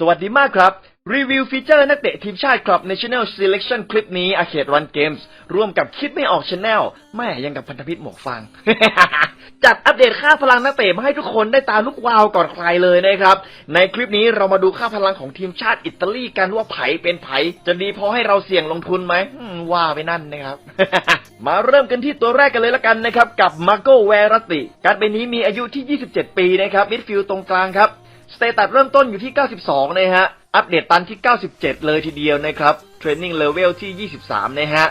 สวัสดีมากครับ รีวิวฟีเจอร์นักเตะทีมชาติครับ National Selection คลิปนี้อาเขตรันเกมส์ร่วมกับคิดไม่ออกช n แนลแม่ยังกับพันธมิตรหมวกฟางจัดอัปเดตค่าพลังนักเตะมาให้ทุกคนได้ตาลุกวาวก่อนใครเลยนะครับ ในคลิปนี้เรามาดูค่าพลังของทีมชาติอิตาลีกันว่าไผเป็นไผ จะดีพอให้เราเสี่ยงลงทุนไหมอืมว่าไปนั่นนะครับ มาเริ่มกันที่ตัวแรกกันเลยละกันนะครับกับมาโกเวรติ การเป็นนี้มีอายุที่ 27 ปีนะครับมิดฟิลด์ตรงกลางครับ สเตตัสเริ่มต้นอยู่ที่ 92 นะฮะ อัปเดตตันที่ 97 เลยทีเดียวนะครับ เทรนนิ่งเลเวลที่ 23 นะฮะ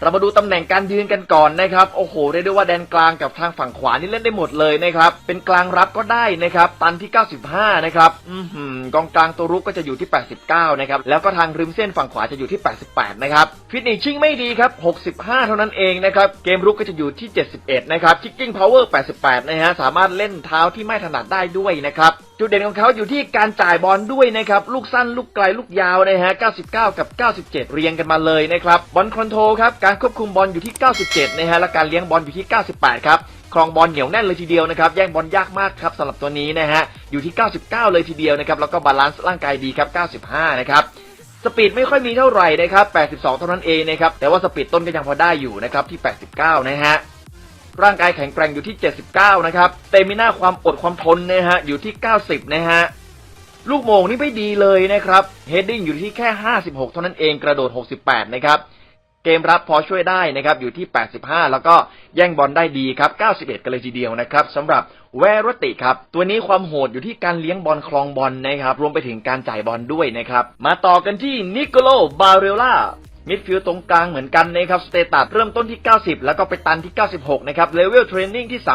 เรามาดูตำแหน่งการยืนกันก่อนนะครับ โอ้โห เรียกได้ว่าแดนกลางกับทางฝั่งขวานี่เล่นได้หมดเลยนะครับ เป็นกลางรับก็ได้นะครับ ตันที่ 95 นะครับ อือหือกองกลางตัวรุกก็จะอยู่ที่ 89 นะครับ แล้วก็ทางริมเส้นฝั่งขวาจะอยู่ที่ 88 นะครับฟิตเนสชิ่งไม่ดีครับ 65 เท่านั้นเองนะครับ เกมรุกก็จะอยู่ที่ 71 นะครับคิกกิ้งพาวเวอร์ 88 นะฮะ สามารถเล่นเท้าที่ไม่ถนัดได้ด้วยนะครับ จุดเด่นของเขาอยู่ที่การจ่ายบอลด้วยนะครับ ลูกสั้นลูกไกลลูกยาวนะฮะ 99 กับ 97 เรียงกันมาเลยนะครับ บอลคอนโทรลครับ การควบคุมบอลอยู่ที่ 97 นะฮะ และการเลี้ยงบอลอยู่ที่ 98 ครับ ครองบอลเหนียวแน่นเลยทีเดียวนะครับ แย่งบอลยากมากครับสำหรับตัวนี้นะฮะ อยู่ที่ 99 เลยทีเดียวนะครับ แล้วก็บาลานซ์ร่างกายดีครับ 95 นะครับสปีดไม่ค่อยมีเท่าไหร่นะครับ 82 เท่านั้นเองนะครับ แต่ว่าสปีดต้นก็ยังพอได้อยู่นะครับที่ 89 นะฮะ ร่างกายแข็งแกร่งอยู่ที่ 79 นะครับ เตมิน่าความอดความทนนะฮะอยู่ที่ 90 นะฮะ ลูกโมงนี่ไม่ดีเลยนะครับ เฮดดิ้งอยู่ที่แค่ 56 เท่านั้นเองกระโดด 68 นะครับ เกมรับพอช่วยได้นะครับอยู่ที่ 85 แล้วก็แย่งบอลได้ดีครับ 91 กันเลยทีเดียวนะครับสำหรับแวรติครับ ตัวนี้ความโหดอยู่ที่การเลี้ยงบอลคลองบอลนะครับ รวมไปถึงการจ่ายบอลด้วยนะครับ มาต่อกันที่นิโคโลบาเรล่า มิดฟิลด์ตรงกลางเหมือนกันนะครับสเตตัสเริ่มต้นที่ 90 แล้วก็ไปตันที่ 96 นะครับเลเวลเทรนนิ่งที่ 36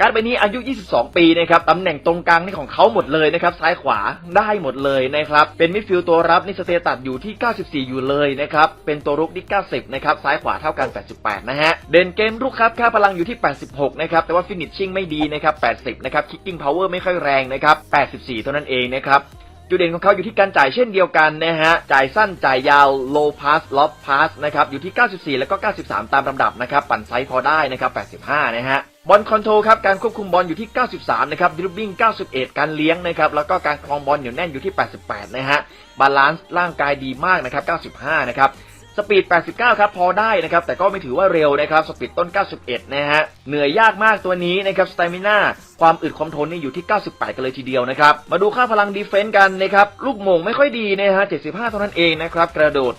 การไปนี้อายุ 22 ปีนะครับตำแหน่งตรงกลางนี่ของเขาหมดเลยนะครับซ้ายขวาได้หมดเลยนะครับเป็นมิดฟิลด์ตัวรับนี่สเตตัสอยู่ที่ 94 อยู่เลยนะครับเป็นตัวรุกที่ 90 นะครับซ้ายขวาเท่ากัน 88 นะฮะเด่นเกมรุกครับค่าพลังอยู่ที่ 86 นะครับแต่ว่าฟินิชชิ่งไม่ดีนะครับ 80 นะครับคิกกิ้งพาวเวอร์ไม่ค่อยแรงนะครับ 84 เท่านั้นเองนะครับ จุดเด่นของเขาอยู่ที่การจ่ายเช่นเดียวกันนะฮะ จ่ายสั้นจ่ายยาว low pass lob pass นะครับ อยู่ที่ 94 แล้วก็ 93 ตามลำดับนะครับ ปั่นไซส์พอได้นะครับ 85 นะฮะบอลคอนโทรลครับ การควบคุมบอลอยู่ที่ 93 นะครับดริบบิ้ง 91 การเลี้ยงนะครับ แล้วก็การคลองบอลเหนียวแน่นอยู่ที่ 88 นะฮะ บาลานซ์ร่างกายดีมากนะครับ 95 นะครับ สปีด 89 ครับ พอได้นะครับ แต่ก็ไม่ถือว่าเร็วนะครับ สปีดต้น 91 นะฮะ เหนื่อยยากมากตัวนี้นะครับส t ตมิน่า ความอึดความทนนี่อยู่ที่ 98 กันเลยทีเดียวนะครับ มาดูค่าพลังดีเฟนต์กันนะครับ ลูกโมงไม่ค่อยดีนะฮะ 75 เท่านั้นเองนะครับ กระโดด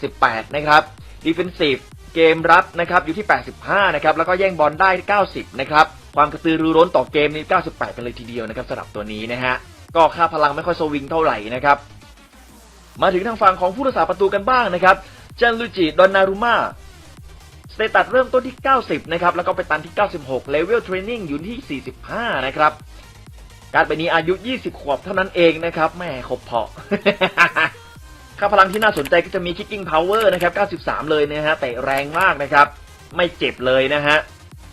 78 นะครับ ดีเฟนซีฟเกมรับนะครับ อยู่ที่ 85 นะครับ แล้วก็แย่งบอลได้ 90 นะครับ ความกระตือรือร้นต่อเกมนี่ 98 กันเลยทีเดียวนะครับสำหรับตัวนี้นะฮะ ก็ค่าพลังไม่ค่อยสวิงเท่าไหร่นะครับ มาถึงทางฝั่งของผู้รักษาประตูกันบ้างนะครับ จนลูจิดอนนารุมาสเตตัสเริ่มต้นที่ 90 นะครับ แล้วก็ไปตันที่ 96 เลเวลเทรนนิ่งอยู่ที่ 45 นะครับ การไปนี้อายุ 20 ขวบเท่านั้นเองนะครับแหม่ขบเพาะค่าพลังที่น่าสนใจก็จะมี Kicking Power นะครับ 93 เลยนะฮะเตะแรงมากนะครับ ไม่เจ็บเลยนะฮะ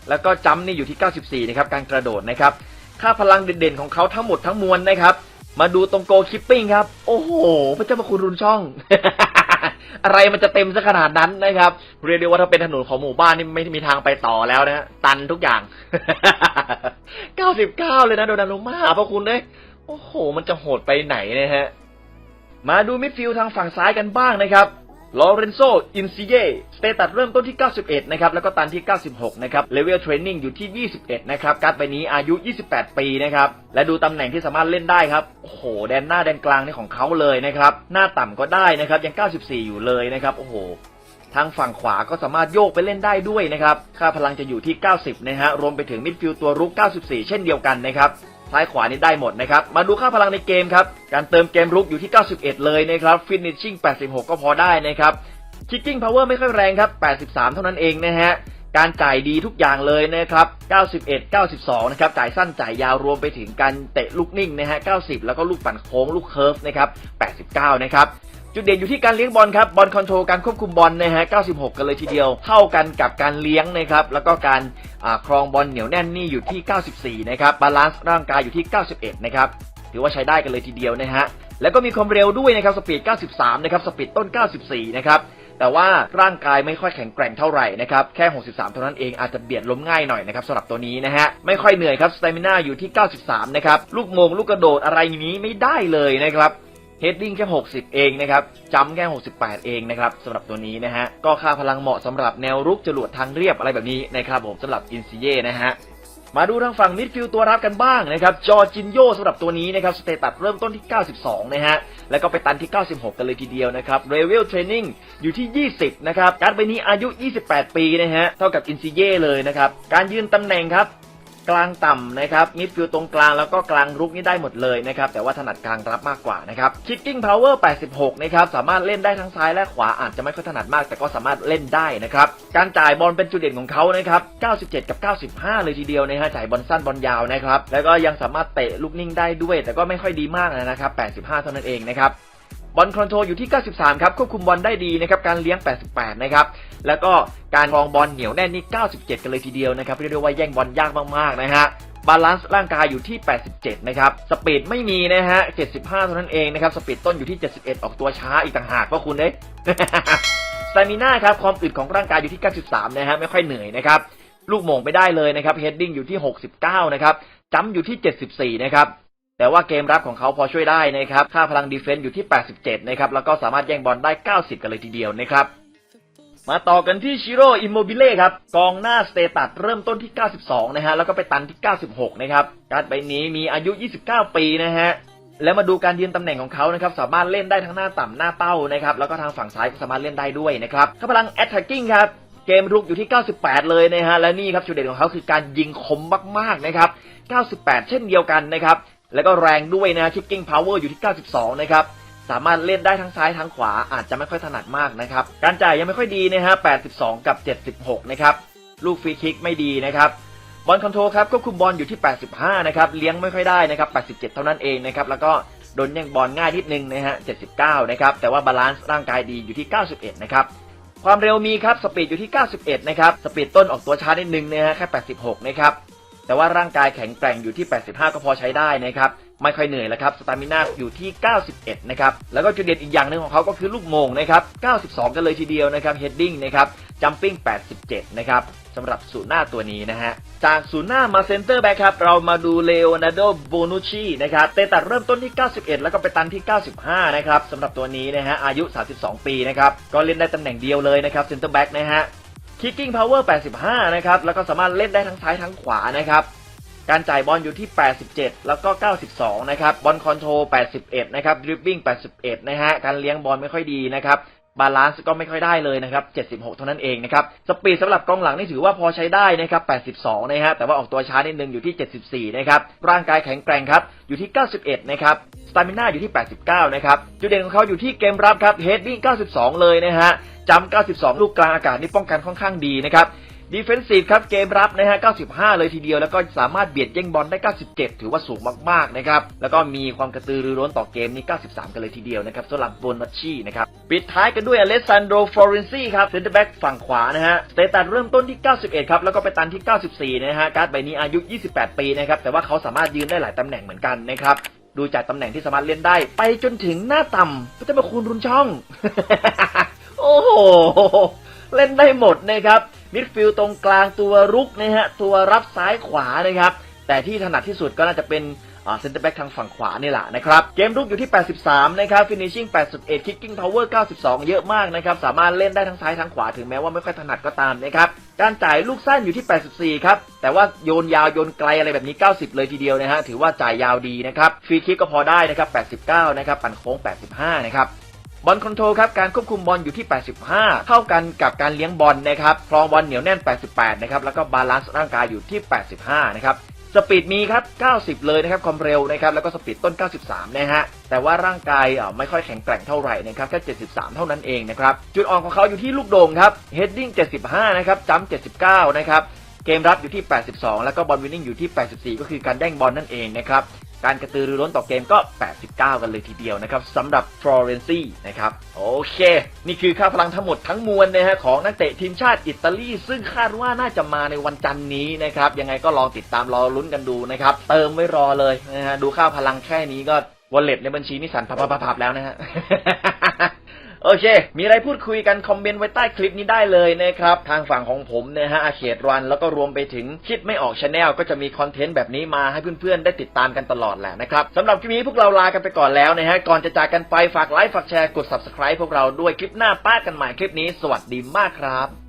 แล้วก็จัมนี่อยู่ที่ 94 นะครับ การกระโดดนะครับ ค่าพลังเด่นๆของเขาทั้งหมดทั้งมวลนะครับ มาดูตรงโกคิปปิ้งครับ โอ้โห พระเจ้าพระคุณรุนช่อง อะไรมันจะเต็มซะขนาดนั้นนะครับ เรียกได้ว่าถ้าเป็นถนนของหมู่บ้านนี่ไม่มีทางไปต่อแล้วนะฮะตันทุกอย่าง 99 เลยนะโดนารุมาพระคุณเลยโอ้โห มันจะโหดไปไหนนะฮะ มาดูมิดฟิลด์ทางฝั่งซ้ายกันบ้างนะครับ ลอเรนโซ อินซิเยสเตตัสเริ่มต้นที่ 91 นะครับ แล้วก็ตันที่ 96 นะครับ เลเวลเทรนนิ่งอยู่ที่ 21 นะครับ การ์ดใบนี้อายุ 28 ปีนะครับ และดูตำแหน่งที่สามารถเล่นได้ครับ โอ้โห แดนหน้าแดนกลางนี่ของเขาเลยนะครับ หน้าต่ำก็ได้นะครับ ยัง 94 อยู่เลยนะครับ โอ้โหทางฝั่งขวาก็สามารถโยกไปเล่นได้ด้วยนะครับ ค่าพลังจะอยู่ที่ 90 นะฮะ รวมไปถึงมิดฟิลด์ตัวรุก 94 เช่นเดียวกันนะครับ ซ้ายขวานี่ได้หมดนะครับ มาดูค่าพลังในเกมครับ การเติมเกมรุกอยู่ที่ 91 เลยนะครับฟินิชชิ่ง86 ก็พอได้นะครับคิกิ้งพาวเวอร์ไม่ค่อยแรงครับ 83 เท่านั้นเองนะฮะ การจ่ายดีทุกอย่างเลยนะครับ 91 92 นะครับ จ่ายสั้นจ่ายยาวรวมไปถึงการเตะลูกนิ่งนะฮะ 90 แล้วก็ลูกปั่นโค้งลูกเคิร์ฟนะครับ 89 นะครับจุดเด่นอยู่ที่การเลี้ยงบอลครับ บอลคอนโทรลการควบคุมบอลนะฮะ 96 กันเลยทีเดียว เท่ากันกับการเลี้ยงนะครับ แล้วก็การครองบอลเหนียวแน่นนี่อยู่ที่ 94 นะครับ บาลานซ์ร่างกายอยู่ที่ 91 นะครับ ถือว่าใช้ได้กันเลยทีเดียวนะฮะ แล้วก็มีความเร็วด้วยนะครับ สปีด 93 นะครับ สปีดต้น 94 นะครับ แต่ว่าร่างกายไม่ค่อยแข็งแกร่งเท่าไหร่นะครับแค่ 63 เท่านั้นเองอาจจะเบียดล้มง่ายหน่อยนะครับสำหรับตัวนี้นะฮะไม่ค่อยเหนื่อยครับสเตมิน่าอยู่ที่ 93 นะครับลูกโมงลูกกระโดดอะไรนี้ไม่ได้เลยนะครับเฮดดิ้งแค่ 60 เองนะครับจัมป์แค่ 68 เองนะครับสำหรับตัวนี้นะฮะ ก็ค่าพลังเหมาะสำหรับแนวรุกจรวดทางเรียบอะไรแบบนี้นะครับผมสำหรับอินซิเย่นะฮะ มาดูทางฝั่งมิดฟิลด์ตัวรับกันบ้างนะครับจอจินโยสำหรับตัวนี้นะครับสเตตัสเริ่มต้นที่ 92 นะฮะ แล้วก็ไปตันที่ 96 กันเลยทีเดียวนะครับเรเวลเทรนนิ่งอยู่ที่ 20 นะครับการ์ดใบนี้อายุ 28 ปีนะฮะ เท่ากับอินซิเย่เลยนะครับ การยืนตำแหน่งครับ กลางต่ำนะครับมิดฟิลด์ตรงกลางแล้วก็กลางรุกนี่ได้หมดเลยนะครับแต่ว่าถนัดกลางรับมากกว่านะครับคิกกิ้งพาวเวอร์ 86 นะครับสามารถเล่นได้ทั้งซ้ายและขวาอาจจะไม่ค่อยถนัดมาก แต่ก็สามารถเล่นได้นะครับการจ่ายบอลเป็นจุดเด่นของเขานะครับ 97 กับ 95 เลยทีเดียวนะฮะจ่ายบอลสั้นบอลยาวนะครับแล้วก็ยังสามารถเตะลูกนิ่งได้ด้วย แต่ก็ไม่ค่อยดีมากนะครับ 85 เท่านั้นเองนะครับ บอลคอนโทรลอยู่ที่ 93 ครับ ควบคุมบอลได้ดีนะครับ การเลี้ยง 88 นะครับ แล้วก็การครองบอลเหนียวแน่นนี่ 97 กันเลยทีเดียวนะครับ เรียกได้ว่าแย่งบอลยากมาก ๆ นะฮะ บาลานซ์ร่างกายอยู่ที่ 87 นะครับ สปีดไม่มีนะฮะ 75 เท่านั้นเองนะครับ สปีดต้นอยู่ที่ 71 ออกตัวช้าอีกต่างหากเพราะคุณเด้สตามิน่าครับ ความอึดของร่างกายอยู่ที่ 93 นะฮะ ไม่ค่อยเหนื่อยนะครับ ลูกโมงไปได้เลยนะครับ เฮดดิ้งอยู่ที่ 69 นะครับจัมป์อยู่ที่ 74 นะครับ แต่ว่าเกมรับของเขาพอช่วยได้นะครับ ค่าพลังดีเฟนซ์อยู่ที่ 87 นะครับ แล้วก็สามารถแย่งบอลได้ 90 กันเลยทีเดียวนะครับ มาต่อกันที่ชิโร่อิมโมบิเล่ครับ กองหน้าสเตตัสเริ่มต้นที่ 92 นะฮะ แล้วก็ไปตันที่ 96 นะครับการ์ดใบนี้มีอายุ 29 ปีนะฮะ แล้วมาดูการยืนตำแหน่งของเขานะครับ สามารถเล่นได้ทั้งหน้าต่ำหน้าเป้านะครับ แล้วก็ทางฝั่งซ้ายก็สามารถเล่นได้ด้วยนะครับค่าพลัง attacking ครับเกมรุกอยู่ที่ 98 เลยนะฮะ และนี่ครับจุดเด่นของเขาคือการยิงคมมากๆนะครับ 98 เช่นเดียวกันนะครับ แล้วก็แรงด้วยนะ kicking power อร์อยู่ที่ 92 นะครับ สามารถเล่นได้ทั้งซ้ายทั้งขวาอาจจะไม่ค่อยถนัดมากนะครับ การจ่ายยังไม่ค่อยดีนะฮะ 82 กับ 76 นะครับ ลูกฟรีคิกไม่ดีนะครับ บอลคอนโทรลครับควบคุมบอลอยู่ที่ 85 นะครับ เลี้ยงไม่ค่อยได้นะครับ 87 เท่านั้นเองนะครับ แล้วก็โดนแย่งบอลง่ายนิดนึงนะฮะ 79 นะครับ แต่ว่าบาลานซ์ร่างกายดีอยู่ที่ 91 นะครับความเร็วมีครับ สปีดอยู่ที่ 91 นะครับ สปีดต้นออกตัวช้านิดนึงนะฮะ แค่ 86 นะครับ แต่ว่าร่างกายแข็งแกร่งอยู่ที่ 85 ก็พอใช้ได้นะครับ ไม่ค่อยเหนื่อยแล้วครับสตามิน่าอยู่ที่ 91 นะครับ แล้วก็จุดเด่นอีกอย่างหนึ่งของเขาก็คือลูกโมงนะครับ 92 กันเลยทีเดียวนะครับเฮดดิ้งนะครับจัมปิ้ง 87 นะครับสำหรับศูนย์หน้าตัวนี้นะฮะ จากศูนย์หน้ามาเซนเตอร์แบ็คครับ เรามาดูเลโอนาร์โดโบนูชีนะครับเตตัดเริ่มต้นที่ 91 แล้วก็ไปตันที่ 95 นะครับสำหรับตัวนี้นะฮะอายุ 32 ปีนะครับก็เล่นได้ตำแหน่งเดียวเลยนะครับเซนเตอร์แบ็คนะฮะ Kicking Power 85 นะครับ แล้วก็สามารถเล่นได้ทั้งซ้ายทั้งขวานะครับ การจ่ายบอลอยู่ที่ 87 แล้วก็ 92 นะครับ บอลคอนโทรล 81 นะครับดริบบิ้ง 81 นะฮะ การเลี้ยงบอลไม่ค่อยดีนะครับ บาลานซ์ก็ไม่ค่อยได้เลยนะครับ 76 เท่านั้นเองนะครับ สปีดสำหรับกองหลังนี่ถือว่าพอใช้ได้นะครับ 82 นะฮะ แต่ว่าออกตัวช้านิดนึงอยู่ที่ 74 นะครับ ร่างกายแข็งแกร่งครับ อยู่ที่ 91 นะครับสตามิน่าอยู่ที่ 89 นะครับ จุดเด่นของเขาอยู่ที่เกมรับครับ เฮดดิ้ง 92 เลยนะฮะ จำ92 ลูกกลางอากาศนี่ป้องกันค่อนข้างดีนะครับดีเฟนซีฟครับเกมรับนะฮะ 95 เลยทีเดียว แล้วก็สามารถเบียดแย่งบอลได้ 97 ถือว่าสูงมากๆนะครับ แล้วก็มีความกระตือรือร้นต่อเกมนี่93 กันเลยทีเดียวนะครับสำหรับโบนัชชีนะครับ ปิดท้ายกันด้วยอเลสซานโดฟลอเรนซีครับเซนเตอร์แบ็กฝั่งขวานะฮะสเตตัสเริ่มต้นที่ 91 ครับ แล้วก็ไปตันที่ 94 นะฮะ การ์ดใบนี้อายุ 28 ปีนะครับ แต่ว่าเขาสามารถยืนได้หลายตำแหน่งเหมือนกันนะครับดูจากตำแหน่งที่สามารถเล่นได้ ไปจนถึงหน้าต่ำก็จะมาคูณรุนช่อง โอ้โห เล่นได้หมดนะครับ มิดฟิลด์ตรงกลางตัวรุกนะฮะ ตัวรับซ้ายขวานะครับ แต่ที่ถนัดที่สุดก็น่าจะเป็นเซนเตอร์แบ็กทางฝั่งขวานี่แหละนะครับ เกมรุกอยู่ที่ 83 นะครับ ฟินิชชิ่ง 81 คิกกิ้งพาวเวอร์ 92 เยอะมากนะครับ สามารถเล่นได้ทั้งซ้ายทั้งขวาถึงแม้ว่าไม่ค่อยถนัดก็ตามนะครับ การจ่ายลูกสั้นอยู่ที่ 84 ครับ แต่ว่าโยนยาวโยนไกลอะไรแบบนี้ 90 เลยทีเดียวนะฮะ ถือว่าจ่ายยาวดีนะครับ ฟรีคิกก็พอได้นะครับ 89 นะครับ ปั่นโค้ง 85 นะครับ บอลคอนโทรลครับการควบคุมบอลอยู่ที่ 85 เท่ากันกับการเลี้ยงบอลนะครับครองบอลเหนียวแน่น 88 นะครับ แล้วก็บาลานซ์ร่างกายอยู่ที่ 85 นะครับสปีดมีครับ 90 เลยนะครับ ความเร็วนะครับ แล้วก็สปีดต้น 93 นะฮะ แต่ว่าร่างกายไม่ค่อยแข็งแกร่งเท่าไหร่นะครับ แค่ 73 เท่านั้นเองนะครับ จุดอ่อนของเขาอยู่ที่ลูกโด่งครับ เฮดดิ้ง 75 นะครับจัมป์79 นะครับ เกมรับอยู่ที่ 82 แล้วก็บอลวินนิ่งอยู่ที่ 84 ก็คือการแย่งบอลนั่นเองนะครับ การกระตือรือร้นต่อเกมก็ 89 กันเลยทีเดียวนะครับสำหรับฟลอเรนซีนะครับ โอเค นี่คือค่าพลังทั้งหมดทั้งมวลนะฮะของนักเตะทีมชาติอิตาลี ซึ่งคาดว่าน่าจะมาในวันจันทร์นี้นะครับ ยังไงก็ลองติดตามรอลุ้นกันดูนะครับ เติมไว้รอเลยนะฮะดูค่าพลังแค่นี้ก็วอลเล็ตในบัญชีนี่สั่นพับๆๆแล้วนะฮะ โอเค มีอะไรพูดคุยกันคอมเมนต์ไว้ใต้คลิปนี้ได้เลยนะครับ ทางฝั่งของผมนะฮะอาเขตรันแล้วก็รวมไปถึงคิดไม่ออกชาแนลก็จะมีคอนเทนต์แบบนี้มาให้เพื่อนๆ ได้ติดตามกันตลอดแหละนะครับสำหรับคลิปนี้พวกเราลากันไปก่อนแล้วนะฮะ ก่อนจะจากกันไปฝากไลค์ฝากแชร์กด subscribe พวกเราด้วยคลิปหน้าป้ากันใหม่คลิปนี้ สวัสดีมากครับ